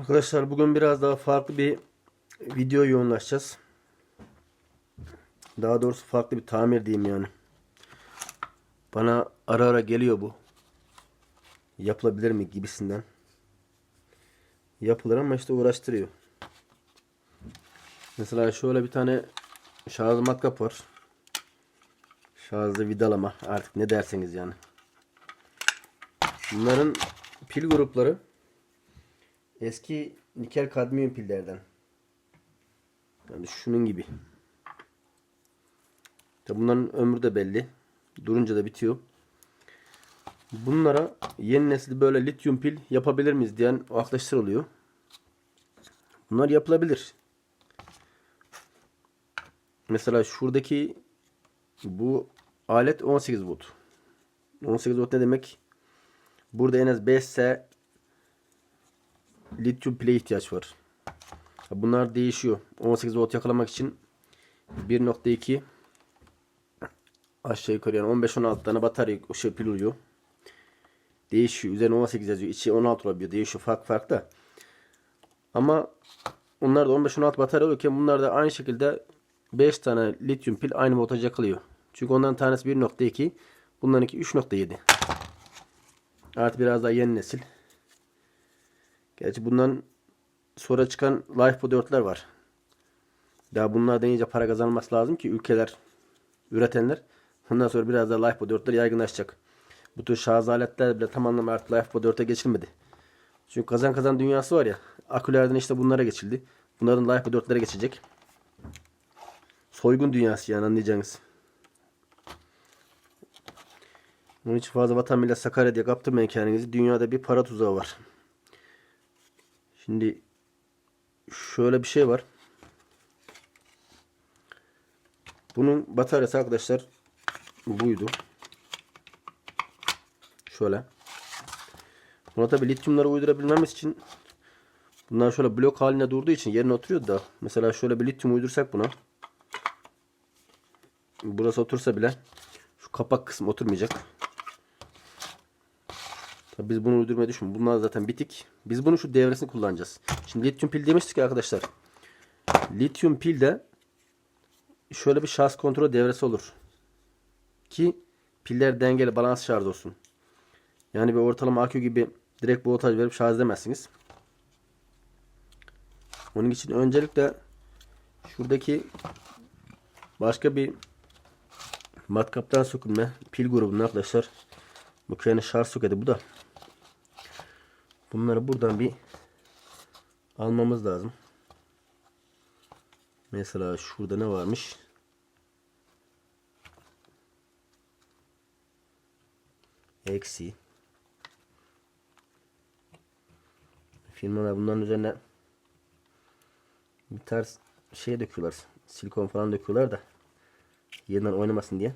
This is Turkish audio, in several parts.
Arkadaşlar bugün biraz daha farklı bir video yoğunlaşacağız. Daha doğrusu farklı bir tamir diyeyim yani. Bana ara ara geliyor bu. Yapılabilir mi gibisinden. Yapılır ama işte uğraştırıyor. Mesela şöyle bir tane şarjlı matkap var. Şarjlı vidalama artık ne derseniz yani. Bunların pil grupları Eski nikel kadmiyum pillerden. Yani şunun gibi. Tabi bunların ömrü de belli. Durunca da bitiyor. Bunlara yeni nesil böyle lityum pil yapabilir miyiz diyen arkadaşlar oluyor. Bunlar yapılabilir. Mesela şuradaki bu alet 18 volt. 18 volt ne demek? Burada en az 5S lityum pile ihtiyaç var. Bunlar değişiyor. 18 volt yakalamak için 1.2 aşağı yukarı yani 15-16 tane batarya şey pil oluyor. Değişiyor. Üzerine 18 yazıyor. İçi 16 olabiliyor. Değişiyor. Fark fark da. Ama onlar da 15-16 batarya olurken bunlar da aynı şekilde 5 tane lityum pil aynı voltaj yakalıyor. Çünkü onların tanesi 1.2 bunlarınki 3.7 Artı biraz daha yeni nesil. Gerçi bundan sonra çıkan Lifebo 4'ler var. Daha bunlardan iyice para kazanması lazım ki ülkeler, üretenler ondan sonra biraz daha Lifebo 4'ler yaygınlaşacak. Bu tür şarj aletler bile tam anlamda artık Lifebo 4'e geçilmedi. Çünkü kazan kazan dünyası var ya. Akülerden işte bunlara geçildi. Bunların Lifebo 4'lere geçecek. Soygun dünyası yani anlayacağınız. Bunun için fazla vatan millet Sakarya diye kaptırmayın kendinizi. Dünyada bir para tuzağı var. Şimdi şöyle bir şey var. Bunun bataryası arkadaşlar buydu. Şöyle. Buna tabi lityumları uydurabilmemiz için bunlar şöyle blok haline durduğu için yerine oturuyor da mesela şöyle bir lityum uydursak buna burası otursa bile şu kapak kısmı oturmayacak. Biz bunu uydurmayı düşün. Bunlar zaten bitik. Biz bunu şu devresini kullanacağız. Şimdi lityum pil demiştik arkadaşlar. Lityum pilde şöyle bir şarj kontrol devresi olur. Ki piller dengeli balans şarj olsun. Yani bir ortalama akü gibi direkt voltaj verip şarj edemezsiniz. Onun için öncelikle şuradaki başka bir matkaptan sökülme pil grubunun arkadaşlar bu kendi şarj soketi bu da Bunları buradan bir almamız lazım. Mesela şurada ne varmış? Eksi. Firmalar bunların üzerine bir tarz şey döküyorlar. Silikon falan döküyorlar da yeniden oynamasın diye.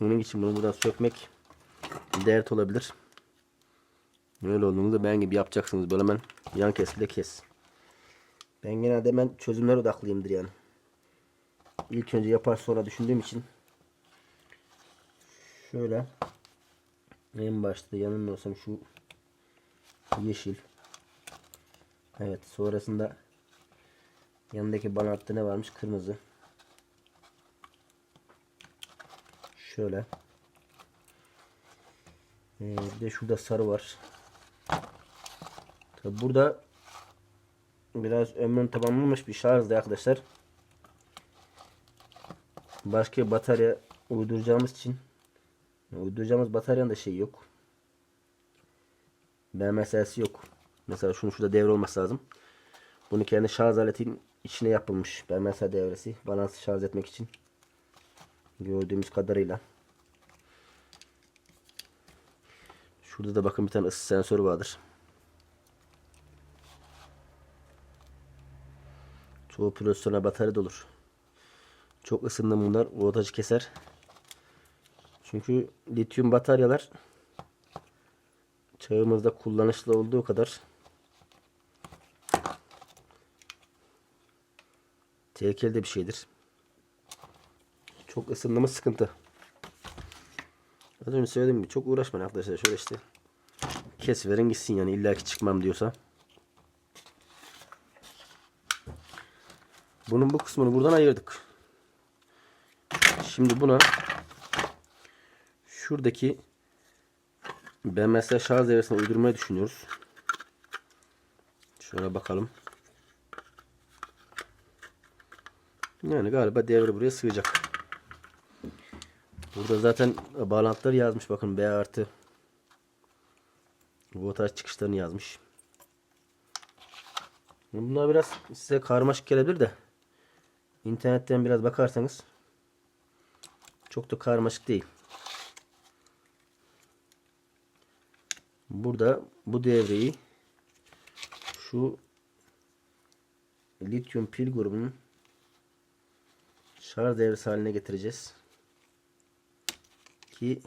Bunun için bunu buradan sökmek dert olabilir. Böyle olduğunuzda ben gibi yapacaksınız. Böyle hemen yan kes kes. Ben genelde hemen çözümler odaklıyımdır yani. İlk önce yapar sonra düşündüğüm için. Şöyle. En başta yanılmıyorsam şu yeşil. Evet sonrasında yanındaki bana attı ne varmış? Kırmızı. Şöyle. Ee, bir de şurada sarı var Tabi burada biraz ömrünü tamamlamış bir şarjdı arkadaşlar. Başka batarya uyduracağımız için uyduracağımız bataryanın da şey yok. BMS'si yok. Mesela şunu şurada devre olması lazım. Bunu kendi şarj aletin içine yapılmış BMS devresi. Balans şarj etmek için. Gördüğümüz kadarıyla. Şurada da bakın bir tane ısı sensörü vardır. Çoğu pozisyona batarya da olur. Çok ısındı bunlar voltajı keser. Çünkü lityum bataryalar çağımızda kullanışlı olduğu kadar tehlikeli de bir şeydir. Çok ısındı mı sıkıntı. Az önce söylediğim gibi çok uğraşmayın arkadaşlar. Şöyle işte kes verin gitsin yani illaki çıkmam diyorsa. Bunun bu kısmını buradan ayırdık. Şimdi buna şuradaki BMS şarj devresini uydurmayı düşünüyoruz. Şöyle bakalım. Yani galiba devre buraya sığacak. Burada zaten bağlantıları yazmış. Bakın B artı voltaj çıkışlarını yazmış. Bunlar biraz size karmaşık gelebilir de internetten biraz bakarsanız çok da karmaşık değil. Burada bu devreyi şu lityum pil grubunun şarj devresi haline getireceğiz. Ki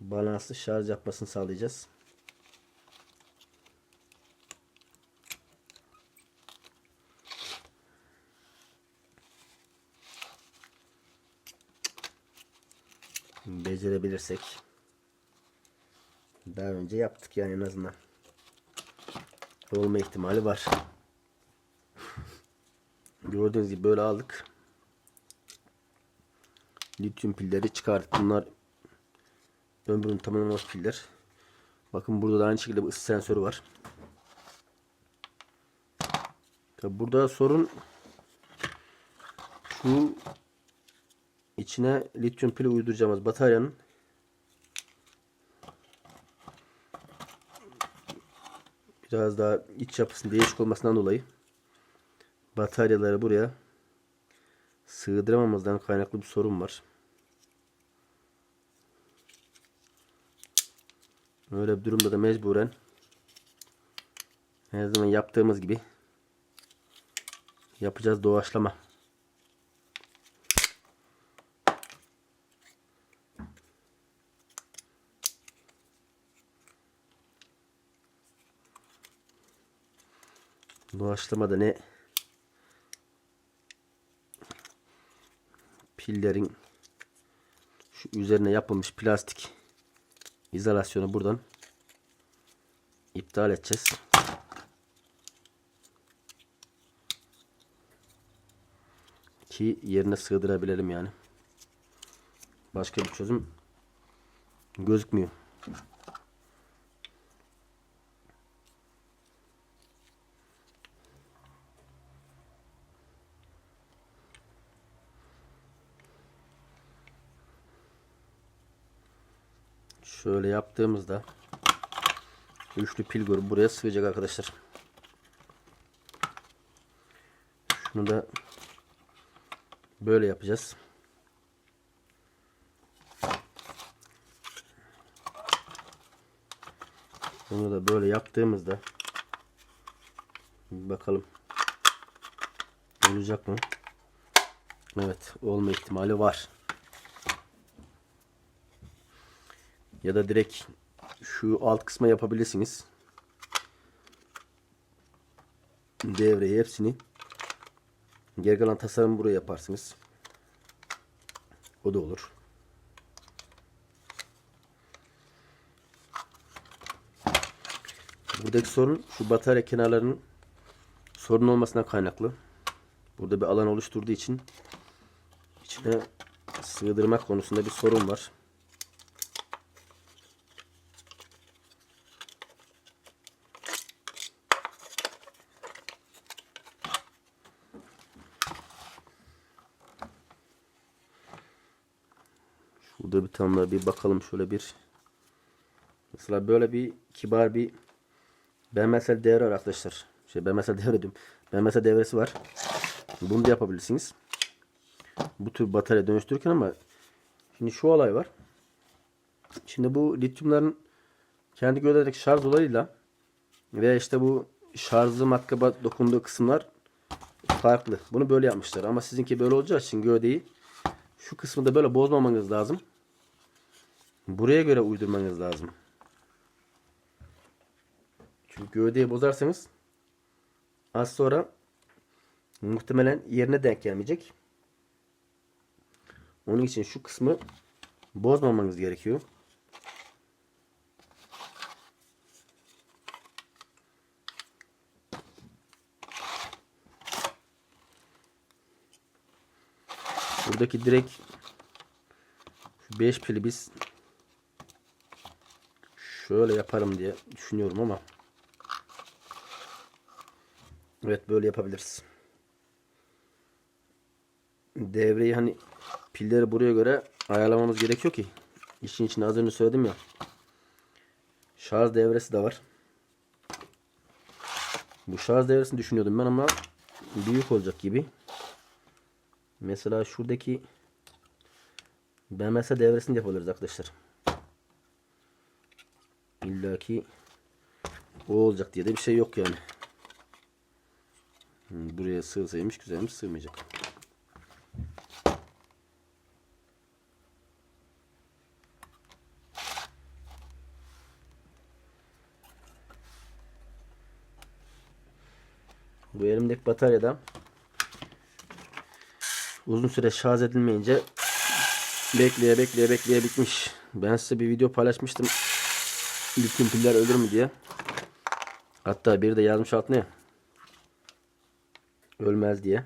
balanslı şarj yapmasını sağlayacağız. Becerebilirsek daha önce yaptık yani en azından. Olma ihtimali var. Gördüğünüz gibi böyle aldık. Lityum pilleri çıkardık. Bunlar ömrünü tamamlamış piller. Bakın burada da aynı şekilde bir ısı sensörü var. Tabi burada sorun şu içine lityum pili uyduracağımız bataryanın biraz daha iç yapısının değişik olmasından dolayı bataryaları buraya sığdıramamızdan kaynaklı bir sorun var. Öyle bir durumda da mecburen her zaman yaptığımız gibi yapacağız doğaçlama. Doğaçlama da ne pillerin şu üzerine yapılmış plastik izolasyonu buradan iptal edeceğiz. Ki yerine sığdırabilelim yani. Başka bir çözüm gözükmüyor. Şöyle yaptığımızda üçlü pil grubu buraya sığacak arkadaşlar. Şunu da böyle yapacağız. Bunu da böyle yaptığımızda bakalım olacak mı? Evet, olma ihtimali var. Ya da direkt şu alt kısma yapabilirsiniz. Devreyi hepsini. Geri kalan tasarımı buraya yaparsınız. O da olur. Buradaki sorun şu batarya kenarlarının sorun olmasına kaynaklı. Burada bir alan oluşturduğu için içine sığdırmak konusunda bir sorun var. Şurada bir tane daha bir bakalım şöyle bir. Mesela böyle bir kibar bir mesela devre var arkadaşlar. Şey mesela devre diyorum. Mesela devresi var. Bunu da yapabilirsiniz. Bu tür batarya dönüştürürken ama şimdi şu olay var. Şimdi bu lityumların kendi gövdedeki şarj olayıyla ve işte bu şarjı matkaba dokunduğu kısımlar farklı. Bunu böyle yapmışlar ama sizinki böyle olacağı için gövdeyi şu kısmı da böyle bozmamanız lazım. Buraya göre uydurmanız lazım. Çünkü gövdeyi bozarsanız az sonra muhtemelen yerine denk gelmeyecek. Onun için şu kısmı bozmamanız gerekiyor. Buradaki direkt şu 5 pili biz şöyle yaparım diye düşünüyorum ama Evet böyle yapabiliriz. Devreyi hani pilleri buraya göre ayarlamamız gerekiyor ki işin içine az önce söyledim ya. Şarj devresi de var. Bu şarj devresini düşünüyordum ben ama büyük olacak gibi. Mesela şuradaki BMS devresini de yapabiliriz arkadaşlar. İlla ki o olacak diye de bir şey yok yani. Hmm, Buraya sığsaymış güzelmiş sığmayacak. Bu elimdeki bataryada uzun süre şarj edilmeyince bekleye bekleye bekleye bitmiş. Ben size bir video paylaşmıştım. Lityum piller ölür mü diye. Hatta biri de yazmış altına ya. Ölmez diye.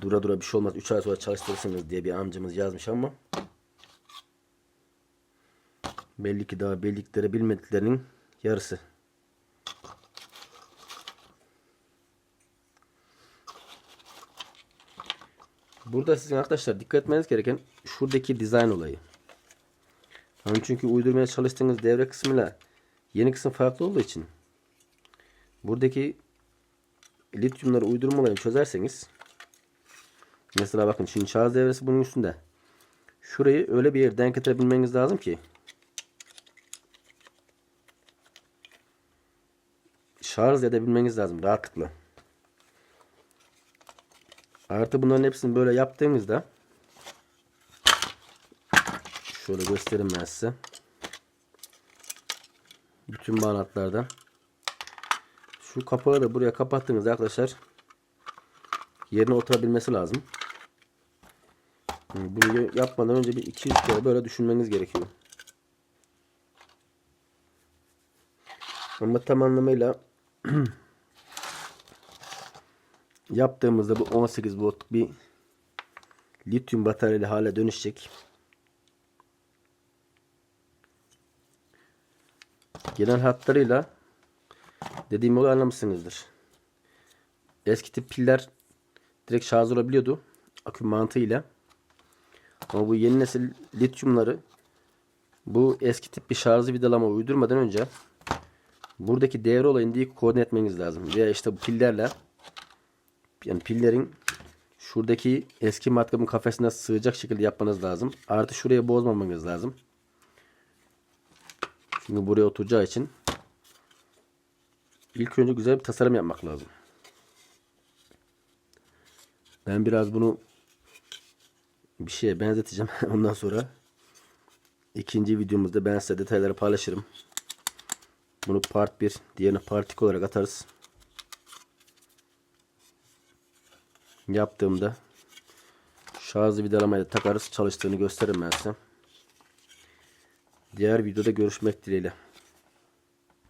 Dura dura bir şey olmaz. 3 ay sonra çalıştırırsınız diye bir amcamız yazmış ama belli ki daha bildikleri bilmediklerinin yarısı. Burada sizin arkadaşlar dikkat etmeniz gereken şuradaki dizayn olayı. Hani çünkü uydurmaya çalıştığınız devre kısmıyla yeni kısım farklı olduğu için buradaki lityumları uydurma olayını çözerseniz mesela bakın şimdi şarj devresi bunun üstünde. Şurayı öyle bir yere denk getirebilmeniz lazım ki şarj edebilmeniz lazım rahatlıkla. Artı bunların hepsini böyle yaptığımızda şöyle göstereyim ben size. Bütün bağlantılardan şu kapağı da buraya kapattığınızda arkadaşlar yerine oturabilmesi lazım. Bunu yapmadan önce bir 200 kere böyle düşünmeniz gerekiyor. Ama tam anlamıyla yaptığımızda bu 18 voltluk bir lityum bataryeli hale dönüşecek. Genel hatlarıyla dediğim yolu anlamışsınızdır. Eski tip piller direkt şarj olabiliyordu. Akü mantığıyla. Ama bu yeni nesil lityumları bu eski tip bir şarjı vidalama uydurmadan önce buradaki devre olayını diye koordine etmeniz lazım. Veya işte bu pillerle yani pillerin şuradaki eski matkabın kafesine sığacak şekilde yapmanız lazım. Artı şuraya bozmamanız lazım. Çünkü buraya oturacağı için ilk önce güzel bir tasarım yapmak lazım. Ben biraz bunu bir şeye benzeteceğim. Ondan sonra ikinci videomuzda ben size detayları paylaşırım. Bunu part 1, diğerini part 2 olarak atarız. Yaptığımda şarjı vidalamayla takarız. Çalıştığını gösteririm ben size. Diğer videoda görüşmek dileğiyle.